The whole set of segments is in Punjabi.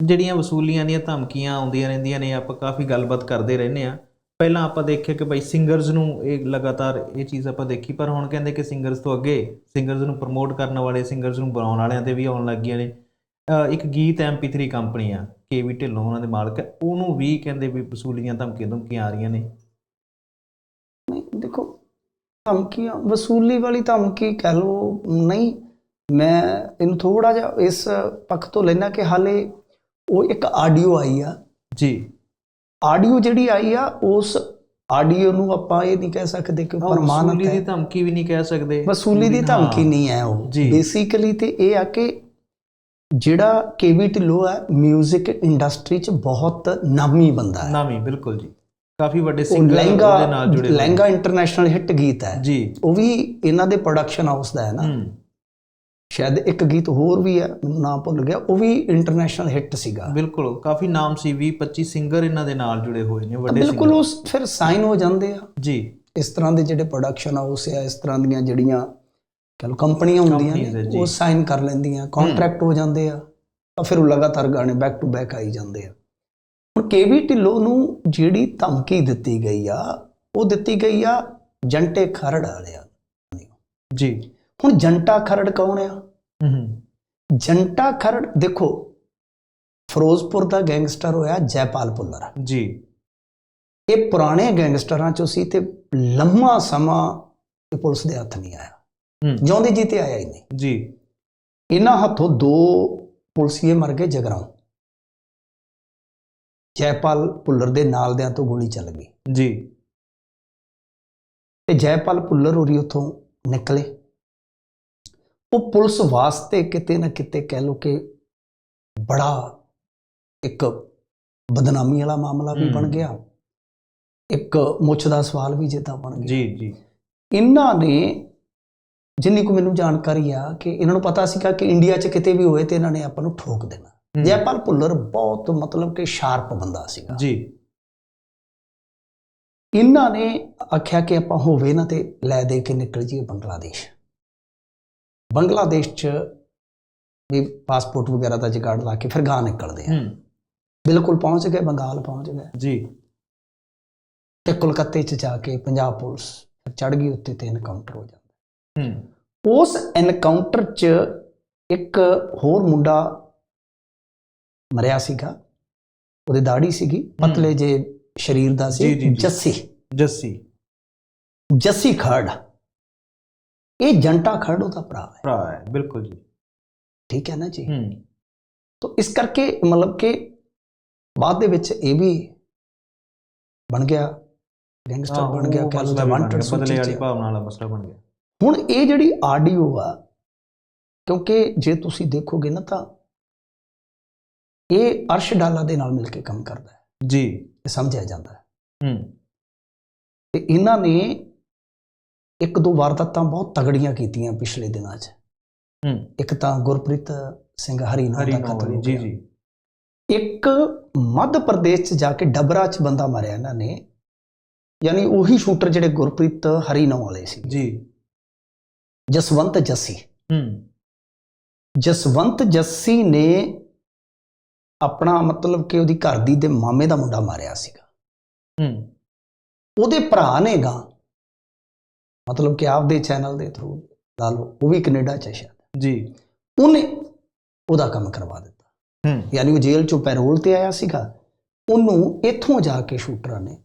ਜਿਹੜੀਆਂ ਵਸੂਲੀਆਂ ਦੀਆਂ ਧਮਕੀਆਂ ਆਉਂਦੀਆਂ ਰਹਿੰਦੀਆਂ ਨੇ, ਆਪਾਂ ਕਾਫੀ ਗੱਲਬਾਤ ਕਰਦੇ ਰਹਿੰਦੇ ਆ ਪਹਿਲਾਂ ਆਪਾਂ ਦੇਖਿਆ ਕਿ ਬਈ ਸਿੰਗਰਸ ਨੂੰ ਇਹ ਲਗਾਤਾਰ ਇਹ ਚੀਜ਼ ਆਪਾਂ ਦੇਖੀ, ਪਰ ਹੁਣ ਕਹਿੰਦੇ ਕਿ ਸਿੰਗਰਸ ਤੋਂ ਅੱਗੇ ਸਿੰਗਰਸ ਨੂੰ ਪ੍ਰਮੋਟ ਕਰਨ ਵਾਲੇ ਸਿੰਗਰਸ ਨੂੰ ਬਣਾਉਣ ਵਾਲਿਆਂ ਤੇ ਵੀ ਆਉਣ ਲੱਗ ਗਈਆਂ ਨੇ। ਇੱਕ ਗੀਤ MP3 ਕੰਪਨੀ ਆ ਕੇਵੀ ਢਿੱਲੋਂ ਉਹਨਾਂ ਦੇ ਮਾਲਕ ਹੈ ਉਹਨੂੰ ਵੀ ਕਹਿੰਦੇ ਵੀ ਵਸੂਲੀਆਂ ਧਮਕੀਆਂ ਧਮਕੀਆਂ ਆ ਰਹੀਆਂ ਨੇ। ਨਹੀਂ, ਦੇਖੋ, ਧਮਕੀਆਂ, ਵਸੂਲੀ ਵਾਲੀ ਧਮਕੀ ਕਹਿ ਲਓ, ਨਹੀਂ, ਮੈਂ ਇਹਨੂੰ ਥੋੜਾ ਜਿਹਾ ਇਸ ਪੱਖ ਤੋਂ ਲੈਣਾ ਕਿ ਹਾਲੇ ਉਹ ਇੱਕ ਆਡੀਓ ਆਈ ਆ। ਜੀ। ਆਡੀਓ ਜਿਹੜੀ ਆਈ ਆ ਉਸ ਆਡੀਓ ਨੂੰ ਆਪਾਂ ਇਹ ਨਹੀਂ ਕਹਿ ਸਕਦੇ ਕਿ ਪ੍ਰਮਾਣਿਤ ਵਸੂਲੀ ਦੀ ਹੈ ਧਮਕੀ ਵੀ ਨਹੀਂ ਕਹਿ ਸਕਦੇ। ਵਸੂਲੀ ਦੀ ਹਾਂ। ਧਮਕੀ ਨਹੀਂ ਹੈ ਉਹ। ਬੇਸਿਕਲੀ ਤੇ ਇਹ ਆ ਕਿ ਜਿਹੜਾ ਕੇਵੀ ਢਿੱਲੋਂ ਹੈ 뮤직 ਇੰਡਸਟਰੀ 'ਚ ਬਹੁਤ ਨਾਮੀ ਬੰਦਾ ਹੈ। ਨਾਮੀ ਬਿਲਕੁਲ ਜੀ। ਕਾਫੀ ਵੱਡੇ ਸਿੰਗਰ ਉਹਦੇ ਨਾਲ ਜੁੜੇ। ਲਹਿੰਗਾ ਇੰਟਰਨੈਸ਼ਨਲ ਹਿੱਟ ਗੀਤ ਹੈ। ਜੀ। ਉਹ ਵੀ ਇਹਨਾਂ ਦੇ ਪ੍ਰੋਡਕਸ਼ਨ ਹਾਊਸ ਦਾ ਹੈ ਨਾ। ਹੂੰ। ਸ਼ਾਇਦ ਇੱਕ ਗੀਤ ਹੋਰ ਵੀ ਹੈ ਮੈਨੂੰ ਨਾਮ ਭੁੱਲ ਗਿਆ ਉਹ ਵੀ ਇੰਟਰਨੈਸ਼ਨਲ ਹਿੱਟ ਸੀਗਾ। ਬਿਲਕੁਲ ਕਾਫੀ ਨਾਮ ਸੀ 20 25 ਸਿੰਗਰ ਇਹਨਾਂ ਦੇ ਨਾਲ ਜੁੜੇ ਹੋਏ ਨੇ ਵੱਡੇ ਬਿਲਕੁਲ ਉਹ ਫਿਰ ਸਾਈਨ ਹੋ ਜਾਂਦੇ ਆ। ਜੀ। ਇਸ ਤਰ੍ਹਾਂ ਦੇ ਜਿਹੜੇ ਪ੍ਰੋਡਕਸ਼ਨ ਹਾਊਸ ਆ ਇਸ ਤਰ੍ਹਾਂ ਦੀਆਂ ਜਿਹੜੀਆਂ ਕਹ ਲਓ ਕੰਪਨੀਆਂ ਹੁੰਦੀਆਂ ਨੇ। ਉਹ ਸਾਈਨ ਕਰ ਲੈਂਦੀਆਂ ਕੰਟਰੈਕਟ ਹੋ ਜਾਂਦੇ ਆ ਤਾਂ ਫਿਰ ਉਹ ਲਗਾਤਾਰ ਗਾਣੇ ਬੈਕ ਟੂ ਬੈਕ ਆਈ ਜਾਂਦੇ ਆ। ਹੁਣ ਕੇਵੀ ਢਿੱਲੋਂ ਨੂੰ ਜਿਹੜੀ ਧਮਕੀ ਦਿੱਤੀ ਗਈ ਆ ਉਹ ਦਿੱਤੀ ਗਈ ਆ ਜੰਟੇ ਖਰੜ ਵਾਲਿਆਂ ਜੀ। ਹੁਣ ਜੰਟਾ ਖਰੜ ਕੌਣ ਆ? ਹੂੰ ਜੰਟਾ ਖਰੜ ਦੇਖੋ ਫਿਰੋਜ਼ਪੁਰ ਦਾ ਗੈਂਗਸਟਰ ਹੋਇਆ ਜੈਪਾਲ ਭੁੱਲਰ। ਜੀ। ਇਹ ਪੁਰਾਣੇ ਗੈਂਗਸਟਰਾਂ ਚੋਂ ਸੀ ਤੇ ਲੰਮਾ ਸਮਾਂ ਇਹ ਪੁਲਿਸ ਦੇ ਹੱਥ ਨਹੀਂ ਆਇਆ। ਜਿਉਂਦੇ ਜੀ ਤੇ ਆਇਆ ਹੀ ਨਹੀਂ। ਜੀ। ਇਹਨਾਂ ਹੱਥੋਂ ਦੋ ਪੁਲਸੀਏ ਮਰ ਗਏ ਜਗਰਾਉਂ। ਜੈਪਾਲ ਭੁੱਲਰ ਦੇ ਨਾਲ ਦਿਆਂ ਤੋਂ ਗੋਲੀ ਚੱਲ ਗਈ। ਜੀ। ਤੇ ਜੈਪਾਲ ਭੁੱਲਰ ਹੋਰੀ ਉੱਥੋਂ ਨਿਕਲੇ। ਉਹ ਪੁਲਿਸ ਵਾਸਤੇ ਕਿਤੇ ਨਾ ਕਿਤੇ ਕਹਿ ਲੋ ਕਿ ਬੜਾ ਇੱਕ ਬਦਨਾਮੀ ਵਾਲਾ ਮਾਮਲਾ ਵੀ ਬਣ। ਗਿਆ। ਇੱਕ ਮੁੱਛ ਦਾ ਸਵਾਲ ਵੀ ਜਿੱਦਾਂ ਬਣ ਗਿਆ। ਜੀ ਜੀ। ਇਹਨਾਂ ਨੇ ਜਿੰਨੀ ਕੁ ਮੈਨੂੰ ਜਾਣਕਾਰੀ ਆ ਕਿ ਇਹਨਾਂ ਨੂੰ ਪਤਾ ਸੀਗਾ ਕਿ ਇੰਡੀਆ 'ਚ ਕਿਤੇ ਵੀ ਹੋਏ ਤੇ ਇਹਨਾਂ ਨੇ ਆਪਾਂ ਨੂੰ ਠੋਕ ਦੇਣਾ। ਜੈਪਾਲ ਭੁੱਲਰ ਬਹੁਤ ਮਤਲਬ ਕਿ ਸ਼ਾਰਪ ਬੰਦਾ ਸੀਗਾ। ਜੀ। ਇਹਨਾਂ ਨੇ ਆਖਿਆ ਕਿ ਆਪਾਂ ਹੋਵੇ ਨਾ ਤੇ ਲੈ ਦੇ ਕੇ ਨਿਕਲ ਜੀਏ ਬੰਗਲਾਦੇਸ਼। ਬੰਗਲਾਦੇਸ਼ 'ਚ ਵੀ ਪਾਸਪੋਰਟ ਵਗੈਰਾ ਦਾ ਜੁਗਾੜ ਲਾ ਕੇ ਫਿਰ ਗਾਂ ਨਿਕਲਦੇ ਆ। ਬਿਲਕੁਲ ਪਹੁੰਚ ਗਏ ਬੰਗਾਲ ਪਹੁੰਚ ਗਏ। ਜੀ। ਤੇ ਕੋਲਕਾਤੇ 'ਚ ਜਾ ਕੇ ਪੰਜਾਬ ਪੁਲਿਸ ਚੜ ਗਈ ਉੱਤੇ ਤੇ ਐਨਕਾਊਂਟਰ ਹੋ ਜਾਂਦਾ। ਹੂੰ। ਉਸ ਐਨਕਾਊਂਟਰ 'ਚ ਇੱਕ ਹੋਰ ਮੁੰਡਾ ਮਰਿਆ ਸੀਗਾ ਉਹਦੀ ਦਾੜੀ ਸੀਗੀ ਪਤਲੇ ਜੇ ਸਰੀਰ ਦਾ ਸੀ। ਜੱਸੀ। ਜੱਸੀ। ਜੱਸੀ ਖੜ। ਇਹ ਜੰਟਾ ਖੜ ਉਹਦਾ ਭਰਾ ਹੈ। ਭਰਾ ਹੈ ਬਿਲਕੁਲ ਜੀ। ਠੀਕ ਹੈ ਨਾ ਜੀ? ਹੂੰ। ਤਾਂ ਇਸ ਕਰਕੇ ਮਤਲਬ ਕਿ ਬਾਅਦ ਦੇ ਵਿੱਚ ਇਹ ਵੀ ਬਣ ਗਿਆ ਗੈਂਗਸਟਰ ਬਣ ਗਿਆ ਬਣ ਵਾਂਟਡ ਬਦਲੇ ਵਾਲੀ। ਭਾਵਨਾ ਵਾਲਾ ਮਸਲਾ ਬਣ ਗਿਆ। ਹੁਣ ਇਹ ਜਿਹੜੀ ਆਡੀਓ ਆ ਕਿਉਂਕਿ ਜੇ ਤੁਸੀਂ ਦੇਖੋਗੇ ਨਾ ਤਾਂ ਇਹ ਅਰਸ਼ ਡਾਲਾ ਦੇ ਨਾਲ ਮਿਲ ਕੇ ਕੰਮ ਕਰਦਾ ਹੈ। ਜੀ। ਇਹ ਸਮਝਿਆ ਜਾਂਦਾ ਹੈ। ਹੂੰ। ਤੇ ਇਹਨਾਂ ਨੇ ਇੱਕ ਦੋ ਵਾਰਦਾਤਾਂ ਬਹੁਤ ਤਗੜੀਆਂ ਕੀਤੀਆਂ ਪਿਛਲੇ ਦਿਨਾਂ 'ਚ। ਹੂੰ। ਇੱਕ ਤਾਂ ਗੁਰਪ੍ਰੀਤ ਸਿੰਘ ਹਰੀਨੌਰ ਹਰੀ ਦਾ ਕਤਲ ਜੀ ਜੀ ਇੱਕ ਮੱਧ ਪ੍ਰਦੇਸ਼ 'ਚ ਜਾ ਕੇ ਡਬਰਾ 'ਚ ਬੰਦਾ ਮਾਰਿਆ ਇਹਨਾਂ ਨੇ। ਯਾਨੀ ਉਹੀ ਸ਼ੂਟਰ ਜਿਹੜੇ ਗੁਰਪ੍ਰੀਤ ਹਰੀਨੌਰ ਵਾਲੇ ਸੀ। ਜੀ। ਜਸਵੰਤ ਜੱਸੀ। ਹੂੰ। ਜਸਵੰਤ ਜੱਸੀ ਨੇ ਆਪਣਾ ਮਤਲਬ ਕਿ ਉਹਦੀ ਘਰ ਦੀ ਦੇ ਮਾਮੇ ਦਾ ਮੁੰਡਾ ਮਾਰਿਆ ਸੀਗਾ। ਹੂੰ। ਉਹਦੇ ਭਰਾ ਨੇ ਗਾ ਮਤਲਬ ਕਿ ਆਪਦੇ ਚੈਨਲ ਦੇ ਥਰੂ ਲਾ ਲਓ ਉਹ ਵੀ ਕੈਨੇਡਾ ਚ ਸ਼ਾਇਦ। ਜੀ। ਉਹਨੇ ਉਹਦਾ ਕੰਮ ਕਰਵਾ ਦਿੱਤਾ। ਹੂੰ। ਯਾਨੀ ਉਹ ਜੇਲ੍ਹ ਚੋਂ ਪੈਰੋਲ ਤੇ ਆਇਆ ਸੀਗਾ ਉਹਨੂੰ ਇੱਥੋਂ ਜਾ ਕੇ ਸ਼ੂਟਰਾਂ ਨੇ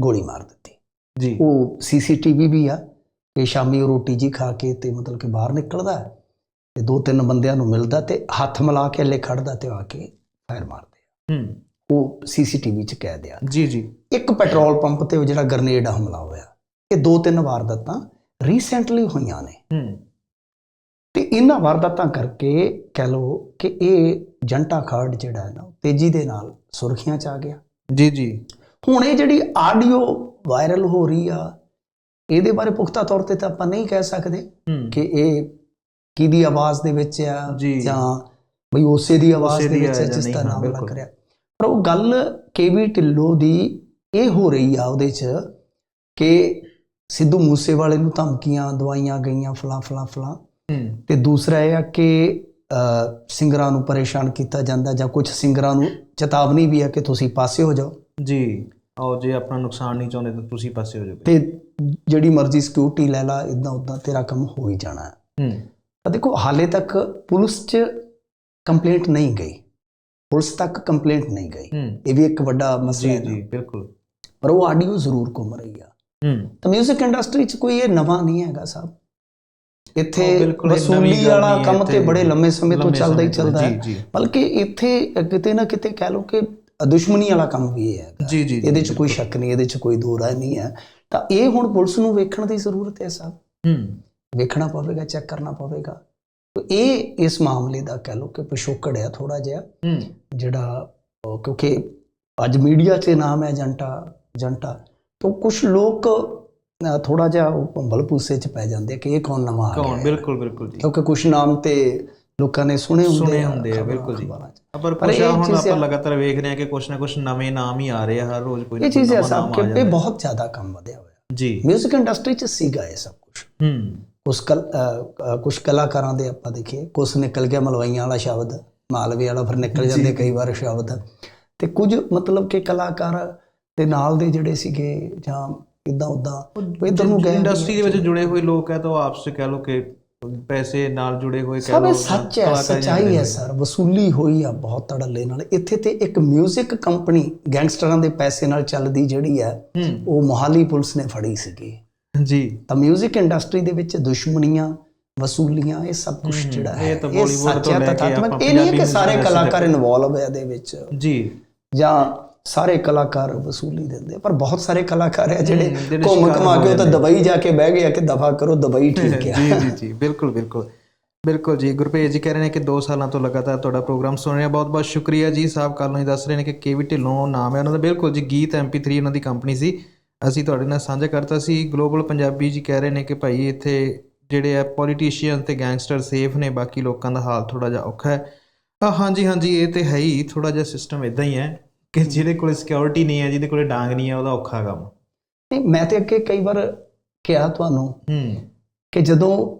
ਗੋਲੀ ਮਾਰ ਦਿੱਤੀ। ਜੀ। ਉਹ ਸੀਸੀਟੀਵੀ ਵੀ ਆ ਕਿ ਸ਼ਾਮੀ ਉਹ ਰੋਟੀ ਜੀ ਖਾ ਕੇ ਤੇ ਮਤਲਬ ਕਿ ਬਾਹਰ ਨਿਕਲਦਾ ਤੇ ਦੋ ਤਿੰਨ ਬੰਦਿਆਂ ਨੂੰ ਮਿਲਦਾ ਤੇ ਹੱਥ ਮਿਲਾ ਕੇ ਅੱਲੇ ਖੜਦਾ ਤੇ ਆ ਕੇ ਫਾਇਰ ਮਾਰਦੇ ਆ। ਹੂੰ। ਉਹ ਸੀਸੀਟੀਵੀ 'ਚ ਕੈਦ ਆ। ਜੀ ਜੀ। ਇੱਕ ਪੈਟਰੋਲ ਪੰਪ ਤੇ ਉਹ ਜਿਹੜਾ ਗ੍ਰਨੇਡ ਹਮਲਾ ਹੋਇਆ। ਇਹ ਦੋ ਤਿੰਨ ਵਾਰਦਾਤਾਂ ਰੀਸੈਂਟਲੀ ਹੋਈਆਂ ਨੇ। ਹੂੰ। ਤੇ ਇਹਨਾਂ ਵਾਰਦਾਤਾਂ ਕਰਕੇ ਕਹਿ ਲਓ ਕਿ ਇਹ ਜੰਟਾ ਖਾੜ ਜਿਹੜਾ ਹੈ ਨਾ ਤੇਜ਼ੀ ਦੇ ਨਾਲ ਸੁਰਖੀਆਂ 'ਚ ਆ ਗਿਆ। ਜੀ ਜੀ। ਹੁਣ ਇਹ ਜਿਹੜੀ ਆਡੀਓ ਵਾਇਰਲ ਹੋ ਰਹੀ ਆ ਇਹਦੇ ਬਾਰੇ ਪੁਖਤਾ ਤੌਰ ਤੇ ਤਾਂ ਆਪਾਂ ਨਹੀਂ ਕਹਿ ਸਕਦੇ ਕਿ ਇਹ ਕਿਹਦੀ ਆਵਾਜ਼ ਦੇ ਵਿੱਚ ਆ ਜੀ। ਬਈ ਉਸੇ ਦੀ ਆਵਾਜ਼ ਦੇ ਵਿੱਚ ਜਿਸ ਦਾ ਨਾਮ ਲੱਗ। ਰਿਹਾ। ਪਰ ਉਹ ਗੱਲ ਕੇਵੀ ਢਿੱਲੋਂ ਦੀ ਇਹ ਹੋ ਰਹੀ ਆ ਉਹਦੇ 'ਚ ਕਿ ਸਿੱਧੂ ਮੂਸੇਵਾਲੇ ਨੂੰ ਧਮਕੀਆਂ ਦਵਾਈਆਂ ਗਈਆਂ ਫਲਾਂ ਫਲਾਂ ਫਲਾਂ। ਤੇ ਦੂਸਰਾ ਇਹ ਆ ਕਿ ਸਿੰਗਰਾਂ ਨੂੰ ਪਰੇਸ਼ਾਨ ਕੀਤਾ ਜਾਂਦਾ ਜਾਂ ਕੁਝ ਸਿੰਗਰਾਂ ਨੂੰ ਚੇਤਾਵਨੀ ਵੀ ਹੈ ਕਿ ਤੁਸੀਂ ਪਾਸੇ ਹੋ ਜਾਓ। ਜੀ ਆਓ ਜੇ ਆਪਣਾ ਨੁਕਸਾਨ ਨਹੀਂ ਚਾਹੁੰਦੇ ਤਾਂ ਤੁਸੀਂ ਪਾਸੇ ਹੋ ਜਾਓ ਤੇ ਜਿਹੜੀ ਮਰਜ਼ੀ ਸਿਕਿਉਰਿਟੀ ਲੈ ਲਾ ਇਦਾਂ ਉਦਾਂ ਤੇਰਾ ਕੰਮ ਹੋ ਹੀ ਜਾਣਾ ਹੈ। ਹੂੰ। ਤਾਂ ਦੇਖੋ ਹਾਲੇ ਤੱਕ ਪੁਲਿਸ 'ਚ ਕੰਪਲੇਂਟ ਨਹੀਂ ਗਈ। ਪੁਲਿਸ ਤੱਕ ਕੰਪਲੇਂਟ ਨਹੀਂ ਗਈ। ਇਹ ਵੀ ਇੱਕ ਵੱਡਾ ਮਸਲਾ ਹੈ। ਜੀ ਬਿਲਕੁਲ। ਪਰ ਉਹ ਆਡੀਓ ਜ਼ਰੂਰ ਘੁੰਮ ਰਹੀ ਆ। ਤਾਂ 뮤직 ਇੰਡਸਟਰੀ 'ਚ ਕੋਈ ਇਹ ਨਵਾਂ ਨਹੀਂ ਹੈਗਾ ਸਾਹਿਬ। ਇੱਥੇ ਵਸੂਲੀ ਵਾਲਾ ਹੈ ਕੰਮ ਤੇ। ਬੜੇ ਲੰਮੇ ਸਮੇਂ ਤੋਂ ਚੱਲਦਾ ਹੀ ਚੱਲਦਾ ਹੈ। ਬਲਕਿ ਇੱਥੇ ਕਿਤੇ ਨਾ ਕਿਤੇ ਕਹਿ ਲਓ ਕਿ ਦੁਸ਼ਮਣੀ ਵਾਲਾ ਕੰਮ ਵੀ ਜੀ ਜੀ ਜੀ, ਇਹਦੇ 'ਚ ਕੋਈ ਸ਼ੱਕ ਨਹੀਂ ਇਹਦੇ 'ਚ ਕੋਈ ਦੋ ਰਾਏ ਨਹੀਂ ਹੈ। ਤਾਂ ਇਹ ਹੁਣ ਪੁਲਿਸ ਨੂੰ ਵੇਖਣ ਦੀ ਜ਼ਰੂਰਤ ਹੈ ਸਾਹਿਬ। ਹੂੰ। ਵੇਖਣਾ ਪਵੇਗਾ ਚੈੱਕ ਕਰਨਾ ਪਵੇਗਾ। ਤਾਂ ਇਹ ਇਸ ਮਾਮਲੇ ਦਾ ਕਹਿ ਲਓ ਕਿ ਪਿਛੋਕੜ ਹੈ ਥੋੜਾ ਜਿਹਾ। ਹੂੰ। ਜਿਹੜਾ ਕਿਉਂਕਿ ਅੱਜ ਮੀਡੀਆ 'ਚ ਨਾਮ ਹੈ ਜੰਟਾ ਜੰਟਾ। ਤਾਂ ਕੁਝ ਲੋਕ ਥੋੜਾ ਜਿਹਾ ਭੰਬਲ ਪੂਸੇ 'ਚ ਪੈ ਜਾਂਦੇ ਕਿ ਇਹ ਕੌਣ ਨਵਾਂ ਆ ਕੌਣ? ਗਿਆ। ਬਿਲਕੁਲ ਬਿਲਕੁਲ ਜੀ। ਕਿਉਂਕਿ ਕੁਝ ਨਾਮ ਤੇ ਲੋਕਾਂ ਨੇ ਸੁਣੇ ਹੁੰਦੇ ਸੁਣੇ ਹੁੰਦੇ ਆ, ਬਿਲਕੁਲ ਜੀ। ਪਰ ਕੁਝ ਇਹ ਹੁਣ ਆਪਾਂ ਲਗਾਤਾਰ ਵੇਖ ਰਹੇ ਹਾਂ ਕਿ ਕੁਝ ਨਾ ਕੁਝ ਨਵੇਂ ਨਾਮ ਹੀ ਆ ਰਹੇ ਆ ਹਰ ਰੋਜ਼ ਕੋਈ ਨਾ ਇਹ ਕੋਈ ਨਵਾਂ ਨਾਮ ਕਿ ਆ ਇਹ ਜਾਂਦਾ ਬਹੁਤ ਜ਼ਿਆਦਾ ਕੰਮ ਵਧਿਆ ਹੋਇਆ। ਜੀ। 뮤직 ਇੰਡਸਟਰੀ 'ਚ ਸੀਗਾ ਇਹ ਸਭ ਕੁਝ ਹੂੰ। ਉਸ ਕਲ ਕੁਝ ਕਲਾਕਾਰਾਂ ਦੇ ਆਪਾਂ ਦੇਖੀਏ ਕੁਝ ਨਿਕਲ ਗਿਆ ਮਲਵਈਆਂ ਵਾਲਾ ਸ਼ਬਦ ਮਾਲਵੇ ਵਾਲਾ ਫਿਰ ਨਿਕਲ ਜਾਂਦੇ ਕਈ ਵਾਰ ਸ਼ਬਦ। ਤੇ ਕੁਝ ਮਤਲਬ ਕਿ ਕਲਾਕਾਰ ਦੇ ਨਾਲ ਦੇ ਜਿਹੜੇ ਸੀਗੇ ਜਾਂ ਇਦਾਂ ਉਦਾਂ ਇਧਰ ਨੂੰ ਗਏ ਇੰਡਸਟਰੀ ਦੇ ਵਿੱਚ ਜੁੜੇ ਹੋਏ ਲੋਕ ਹੈ ਤਾਂ ਉਹ ਆਪਸ ਵਿੱਚ ਕਹਿ ਲੋ ਕਿ ਪੈਸੇ ਨਾਲ ਜੁੜੇ ਹੋਏ ਕਹਿ ਸਭ ਲੋ ਇਹ ਸੱਚ ਹੈ ਸਚਾਈ ਹੈ ਸਰ ਵਸੂਲੀ ਹੋਈ ਆ ਬਹੁਤ ਤੜੱਲੇ ਨਾਲ ਇੱਥੇ ਤੇ ਇੱਕ 뮤직 ਕੰਪਨੀ ਗੈਂਗਸਟਰਾਂ ਦੇ ਪੈਸੇ ਨਾਲ ਚੱਲਦੀ ਜਿਹੜੀ ਹੈ ਹੂੰ ਉਹ ਮੋਹਾਲੀ ਪੁਲਿਸ ਨੇ ਫੜੀ ਸੀਗੀ ਜੀ ਤਾਂ 뮤직 ਇੰਡਸਟਰੀ ਦੇ ਵਿੱਚ ਦੁਸ਼ਮਣੀਆਂ ਵਸੂਲੀਆਂ ਇਹ ਸਭ ਕੁਝ ਜਿਹੜਾ ਹੈ ਇਹ ਤਾਂ Bollywood ਸੱਚ ਤੋਂ ਹੈ ਲੈ ਕੇ ਤਥਾਤਮਕ ਆਪਾਂ ਇਹ ਨਹੀਂ ਹੈ ਪੰਜਾਬੀ ਕਿ ਸਾਰੇ music ਕਲਾਕਾਰ ਇਨਵੋਲਵ ਹੈ ਇਹਦੇ ਵਿੱਚ ਜੀ ਜਾਂ ਸਾਰੇ ਕਲਾਕਾਰ ਵਸੂਲੀ ਦਿੰਦੇ ਪਰ ਬਹੁਤ ਸਾਰੇ ਕਲਾਕਾਰ ਆ ਜਿਹੜੇ ਘੁੰਮ ਘਮਾ ਕੇ ਉਹ ਤਾਂ ਹੋ ਦਵਾਈ ਜਾ ਕੇ ਬਹਿ ਗਏ ਆ ਕਿ ਦਫਾ ਕਰੋ ਦਵਾਈ ਠੀਕ ਹੈ ਜੀ ਜੀ ਜੀ ਬਿਲਕੁਲ ਬਿਲਕੁਲ। ਬਿਲਕੁਲ ਜੀ ਗੁਰਪ੍ਰੀਤ ਜੀ ਕਹਿ ਰਹੇ ਨੇ ਕਿ 2 ਸਾਲਾਂ ਤੋਂ ਲਗਾਤਾਰ ਤੁਹਾਡਾ ਪ੍ਰੋਗਰਾਮ ਸੁਣ ਰਹੇ ਹਾਂ ਬਹੁਤ ਬਹੁਤ ਸ਼ੁਕਰੀਆ ਜੀ ਸਾਹਿਬ ਕੱਲ ਨੂੰ ਹੀ ਦੱਸ ਰਹੇ ਨੇ ਕਿ ਕੇਵੀ ਢਿੱਲੋਂ ਨਾਮ ਹੈ ਉਹਨਾਂ ਦਾ। ਬਿਲਕੁਲ ਜੀ ਗੀਤ MP3 ਉਹਨਾਂ ਦੀ ਕੰਪਨੀ ਸੀ। ਅਸੀਂ ਤੁਹਾਡੇ ਨਾਲ ਸਾਂਝਾ ਕਰਤਾ ਸੀ। ਗਲੋਬਲ ਪੰਜਾਬੀ ਜੀ ਕਹਿ ਰਹੇ ਨੇ ਕਿ ਭਾਈ ਇੱਥੇ ਜਿਹੜੇ ਆ ਪੋਲੀਟੀਸ਼ੀਅਨ ਤੇ ਗੈਂਗਸਟਰ ਸੇਫ ਨੇ ਬਾਕੀ ਲੋਕਾਂ ਦਾ ਹਾਲ ਥੋੜਾ ਜਿਹਾ ਔਖਾ ਹੈ। ਹਾਂਜੀ ਹਾਂਜੀ ਇਹ ਤੇ ਹੈ ਹੀ ਥੋੜਾ ਜਿਹਾ ਸਿਸਟਮ ਇਦਾਂ ਹੀ ਹੈ। ਕਿ ਜਿਹਦੇ ਕੋਲ ਸਿਕਿਉਰਿਟੀ ਨਹੀਂ ਹੈ ਜਿਹਦੇ ਕੋਲ ਡਾਂਗ ਨਹੀਂ ਹੈ ਉਹਦਾ ਔਖਾ ਕੰਮ। ਨਹੀਂ ਮੈਂ ਤੇ ਅੱਗੇ ਕਈ ਵਾਰ ਕਿਹਾ ਤੁਹਾਨੂੰ ਹੂੰ। ਕਿ ਜਦੋਂ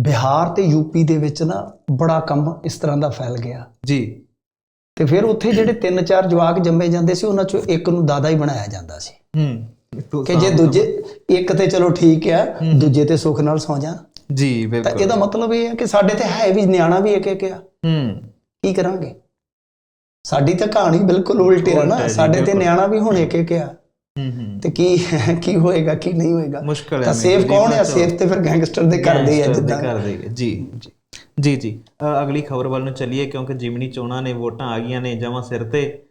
ਬਿਹਾਰ ਤੇ ਯੂਪੀ ਦੇ ਵਿੱਚ ਨਾ ਬੜਾ ਕੰਮ ਇਸ ਤਰ੍ਹਾਂ ਦਾ ਫੈਲ ਗਿਆ। ਜੀ। ਤੇ ਫਿਰ ਉੱਥੇ ਜਿਹੜੇ ਤਿੰਨ ਚਾਰ ਜਵਾਕ ਜੰਮੇ ਜਾਂਦੇ ਸੀ ਉਹਨਾਂ ਚੋਂ ਇੱਕ ਨੂੰ ਦਾਦਾ ਹੀ ਬਣਾਇਆ ਜਾਂਦਾ ਸੀ। ਹੂੰ। ਕਿ ਜੇ ਦੂਜੇ ਇੱਕ ਤੇ ਚਲੋ ਠੀਕ ਆ ਦੂਜੇ ਤੇ ਸੁੱਖ ਨਾਲ ਸੌ ਜਾ ਜੀ ਤਾਂ ਬਿਲਕੁਲ। ਇਹਦਾ ਮਤਲਬ ਇਹ ਹੈ ਕਿ ਸਾਡੇ ਤੇ ਹੈ ਵੀ ਨਿਆਣਾ ਵੀ ਇੱਕ ਇੱਕ ਆ। ਹੂੰ। ਕੀ ਕਰਾਂਗੇ? ਸਾਡੀ ਤਾਂ ਕਹਾਣੀ ਬਿਲਕੁਲ ਉਲਟੀ ਹੈ ਨਾ। ਸਾਡੇ ਤੇ। ਨਿਆਣਾ ਵੀ ਹੁਣ ਇੱਕ ਇੱਕ ਆ। ਹੂੰ ਹੂੰ। ਤੇ ਕੀ ਕੀ ਹੋਏਗਾ ਕੀ ਨਹੀਂ ਹੋਏਗਾ। ਮੁਸ਼ਕਲ ਹੈ ਤਾਂ ਸੇਫ ਕੌਣ ਹੈ ਸੇਫ ਤੇ ਫਿਰ ਗੈਂਗਸਟਰ ਦੇ ਕਰਦੇ ਆ ਜਿੱਦਾਂ ਕਰਦੇ। ਜੀ ਜੀ। ਜੀ ਜੀ। ਅਗਲੀ ਖਬਰ ਵੱਲ ਨੂੰ ਚੱਲੀਏ ਕਿਉਂਕਿ ਜਿਮਨੀ ਚੋਣਾਂ ਨੇ ਵੋਟਾਂ ਆ ਗਈਆਂ ਨੇ ਜਮਾਂ ਸਿਰ ਤੇ।